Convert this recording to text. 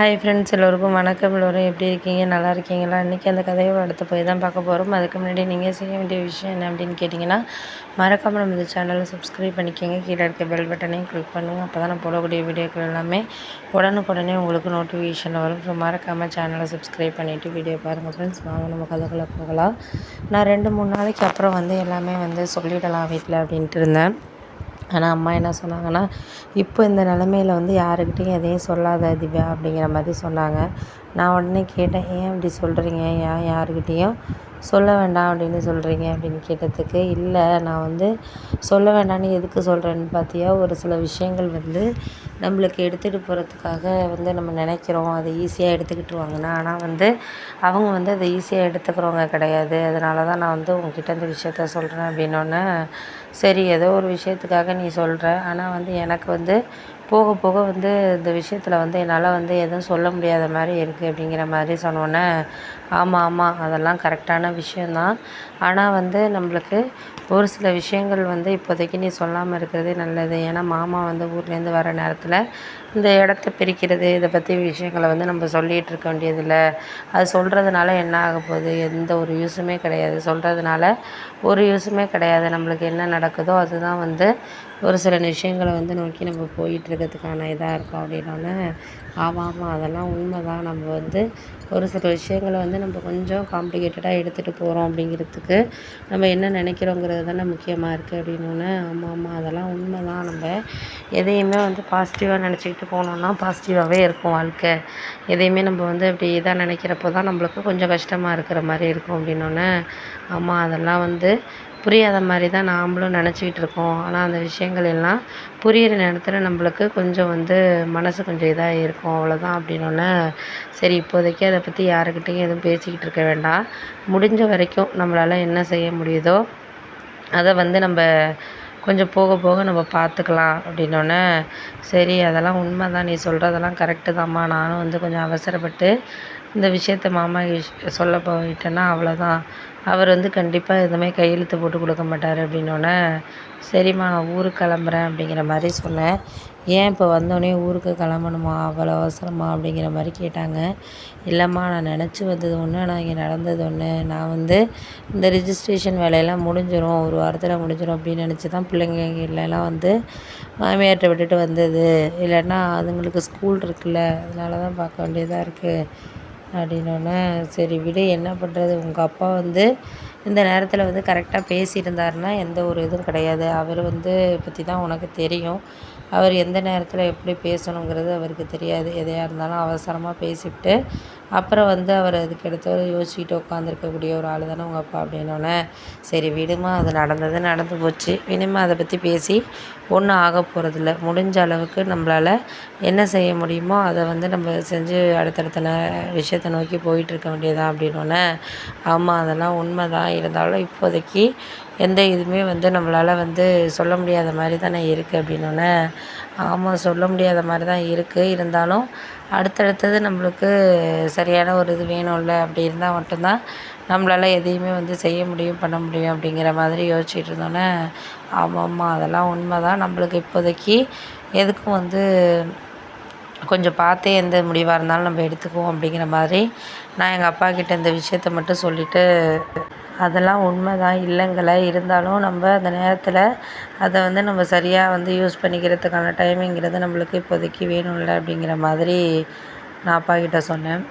Hi friends எல்லோருக்கும் வணக்கம். எல்லோரும் எப்படி இருக்கீங்க? நல்லா இருக்கீங்களா? இன்றைக்கி அந்த கதையோட அடுத்து போய் தான் பார்க்க போகிறோம் அதுக்கு முன்னாடி நீங்கள் செய்ய வேண்டிய விஷயம் என்ன அப்படின்னு கேட்டிங்கன்னா மறக்காமல் நம்ம இந்த சேனலை சப்ஸ்கிரைப் பண்ணிக்கோங்க. கீழே இருக்க பெல் பட்டனையும் கிளிக் பண்ணுங்கள் அப்போ தான் நான் போடக்கூடிய வீடியோக்கள் எல்லாமே உடனுக்குடனே உங்களுக்கு நோட்டிஃபிகேஷனில் வரும். ஸோ மறக்காமல் சேனலை சப்ஸ்கிரைப் பண்ணிவிட்டு வீடியோ பாருங்கள் ஃப்ரெண்ட்ஸ் வாங்க நம்ம கதைக்குள்ளே போகலாம். நான் ரெண்டு மூணு நாளைக்கு அப்புறம் வந்து எல்லாமே வந்து சொல்லிடலாம் வீட்டில் அப்படின்ட்டு இருந்தேன். ஆனால் அம்மா என்ன சொன்னாங்கன்னா இப்போ இந்த நிலமையில வந்து யாருக்கிட்டேயும் எதையும் சொல்லாத திவ்யா அப்படிங்கிற மாதிரி சொன்னாங்க. நான் உடனே கேட்டேன் ஏன் அப்படி சொல்கிறீங்க ஏன் யாருக்கிட்டேயும் சொல்ல வேண்டாம் அப்படின்னு சொல்கிறீங்க அப்படின்னு கேட்டதுக்கு இல்லை நான் வந்து சொல்ல வேண்டாம்னு எதுக்கு சொல்கிறேன்னு பார்த்தியா ஒரு சில விஷயங்கள் வந்து நம்மளுக்கு எடுத்துகிட்டு போகிறதுக்காக வந்து நம்ம நினைக்கிறோம். அதை ஈஸியாக எடுத்துக்கிட்டுருவாங்கன்னா ஆனால் வந்து அவங்க வந்து அதை ஈஸியாக எடுத்துக்கிறவங்க கிடையாது. அதனால தான் நான் வந்து உங்ககிட்ட இந்த விஷயத்த சொல்கிறேன் அப்படின்னோடனே சரி ஏதோ ஒரு விஷயத்துக்காக நீ சொல்கிற ஆனால் வந்து எனக்கு வந்து போக போக வந்து இந்த விஷயத்தில் வந்து என்னால் வந்து எதுவும் சொல்ல முடியாத மாதிரி இருக்குது அப்படிங்கிற மாதிரி சொன்னோன்னே ஆமாம் ஆமாம் அதெல்லாம் கரெக்டான விஷயந்தான் ஆனால் வந்து நம்மளுக்கு ஒரு சில விஷயங்கள் வந்து இப்போதைக்கு நீ சொல்லாமல் இருக்கிறதே நல்லது. ஏன்னா மாமா வந்து ஊர்லேருந்து வர நேரத்தில் இந்த இடத்த பிரிக்கிறது இதை பற்றி விஷயங்களை வந்து நம்ம சொல்லிகிட்டு இருக்க வேண்டியதில்லை. அது சொல்கிறதுனால என்ன ஆக போகுது? எந்த ஒரு யூஸுமே கிடையாது. சொல்கிறதுனால ஒரு யூஸுமே கிடையாது. நம்மளுக்கு என்ன நடக்குதோ அதுதான் வந்து ஒரு சில விஷயங்களை வந்து நோக்கி நம்ம போயிட்டுருக்கிறதுக்கான இதாக இருக்கும் அப்படின்னோடனே ஆமாம் ஆமாம் அதெல்லாம் உண்மை தான் நம்ம வந்து ஒரு சில விஷயங்களை வந்து நம்ம கொஞ்சம் காம்ப்ளிகேட்டடாக எடுத்துகிட்டு போகிறோம் அப்படிங்கிறதுக்கு நம்ம என்ன நினைக்கிறோங்கிறது தானே முக்கியமாக இருக்குது அப்படின்னோடனே ஆமாம் ஆமாம் அதெல்லாம் உண்மை தான் நம்ம எதையுமே வந்து பாசிட்டிவாக நினச்சிக்கிட்டு போனோம்னா பாசிட்டிவாகவே இருக்கும் வாழ்க்கை. எதையுமே நம்ம வந்து அப்படி இதாக நினைக்கிறப்போ தான் நம்மளுக்கு கொஞ்சம் கஷ்டமாக இருக்கிற மாதிரி இருக்கும் அப்படின்னோடனே ஆமாம் அதெல்லாம் வந்து புரியாத மாதிரி தான் நாமளும் நினச்சிக்கிட்டு இருக்கோம். ஆனால் அந்த விஷயங்கள் எல்லாம் புரியிற நேரத்தில் நம்மளுக்கு கொஞ்சம் வந்து மனசு கொஞ்சம் இதாக இருக்கும். அவ்வளோதான் அப்படின்னோடனே சரி இப்போதைக்கு அதை பற்றி யாருக்கிட்டேயும் எதுவும் பேசிக்கிட்டு இருக்க வேண்டாம். முடிஞ்ச வரைக்கும் நம்மளால் என்ன செய்ய முடியுதோ அதை வந்து நம்ம கொஞ்சம் போக போக நம்ம பார்த்துக்கலாம் அப்படின்னோடனே சரி அதெல்லாம் உண்மை தான் நீ சொல்கிறதெல்லாம் கரெக்டு தான்மா நானும் வந்து கொஞ்சம் அவசரப்பட்டு இந்த விஷயத்த மாமா சொல்ல போயிட்டேன்னா அவ்வளோதான் அவர் வந்து கண்டிப்பாக எதுவுமே கையெழுத்து போட்டு கொடுக்க மாட்டார். அப்படின்னோடனே சரிம்மா நான் ஊருக்கு கிளம்புறேன். அப்படிங்கிற மாதிரி சொன்னேன். ஏன் இப்போ வந்தோடனே ஊருக்கு கிளம்பணுமா அவ்வளோ அவசரமா அப்படிங்கிற மாதிரி கேட்டாங்க. இல்லைம்மா நான் நினச்சி வந்தது ஒன்று ஆனால் இங்கே நடந்தது ஒன்று நான் வந்து இந்த ரிஜிஸ்ட்ரேஷன் வேலையெல்லாம் முடிஞ்சிடும் ஒரு வாரத்தில் முடிஞ்சிடும் அப்படின்னு நினச்சி தான் பிள்ளைங்க இல்லைலாம் வந்து மாமியார்கிட்ட விட்டுட்டு வந்தது. இல்லைன்னா அதுங்களுக்கு ஸ்கூல் இருக்குல்ல அதனால தான் பார்க்க வேண்டியதாக இருக்குது அப்படின்னோடனே சரி விடு என்ன பண்ணுறது உங்கள் அப்பா வந்து இந்த நேரத்தில் வந்து கரெக்டாக பேசியிருந்தாருன்னா எந்த ஒரு இதுவும் கிடையாது. அவர் வந்து பற்றி தான் உனக்கு தெரியும். அவர் எந்த நேரத்தில் எப்படி பேசணுங்கிறது அவருக்கு தெரியாது. எதையாக இருந்தாலும் அவசரமாக பேசிவிட்டு அப்புறம் வந்து அவர் அதுக்கு எடுத்தவர் யோசிச்சுட்டு உட்காந்துருக்கக்கூடிய ஒரு ஆள் தானே உங்கள் அப்பா அப்படின்னோடனே சரி விடுமா அது நடந்தது நடந்து போச்சு. இனிமேல் அதை பற்றி பேசி ஒன்றும் ஆக போகிறதில்ல முடிஞ்ச அளவுக்கு நம்மளால் என்ன செய்ய முடியுமோ அதை வந்து நம்ம செஞ்சு அடுத்தடுத்த விஷயத்தை நோக்கி போயிட்டுருக்க வேண்டியதான் அப்படின்னோடனே ஆமாம் அதெல்லாம் உண்மை தான் இருந்தாலும் இப்போதைக்கு எந்த இதுவுமே வந்து நம்மளால் வந்து சொல்ல முடியாத மாதிரி தானே இருக்குது அப்படின்னோடனே ஆமாம் சொல்ல முடியாத மாதிரி தான் இருக்குது இருந்தாலும் அடுத்தடுத்தது நம்மளுக்கு சரியான ஒரு இது வேணும்ல அப்படி இருந்தால் மட்டும்தான் நம்மளால் எதையுமே வந்து செய்ய முடியும் பண்ண முடியும் அப்படிங்கிற மாதிரி யோசிச்சுட்டு இருந்தோன்னே ஆமாம் ஆமாம் அதெல்லாம் உண்மை தான் நம்மளுக்கு இப்போதைக்கு எதுக்கும் வந்து கொஞ்சம் பார்த்தே எந்த முடிவாக இருந்தாலும் நம்ம எடுத்துக்குவோம் அப்படிங்கிற மாதிரி நான் எங்கள் அப்பாக்கிட்ட இந்த விஷயத்த மட்டும் சொல்லிவிட்டு அதெல்லாம் உண்மை தான் இல்லைங்கலை இருந்தாலும் நம்ம அந்த நேரத்தில் அதை வந்து நம்ம சரியாக வந்து யூஸ் பண்ணிக்கிறதுக்கான டைமிங்கிறது நம்மளுக்கு இப்போதைக்கு வேணும்ல அப்படிங்கிற மாதிரி நான் அப்பாக்கிட்ட சொன்னேன்.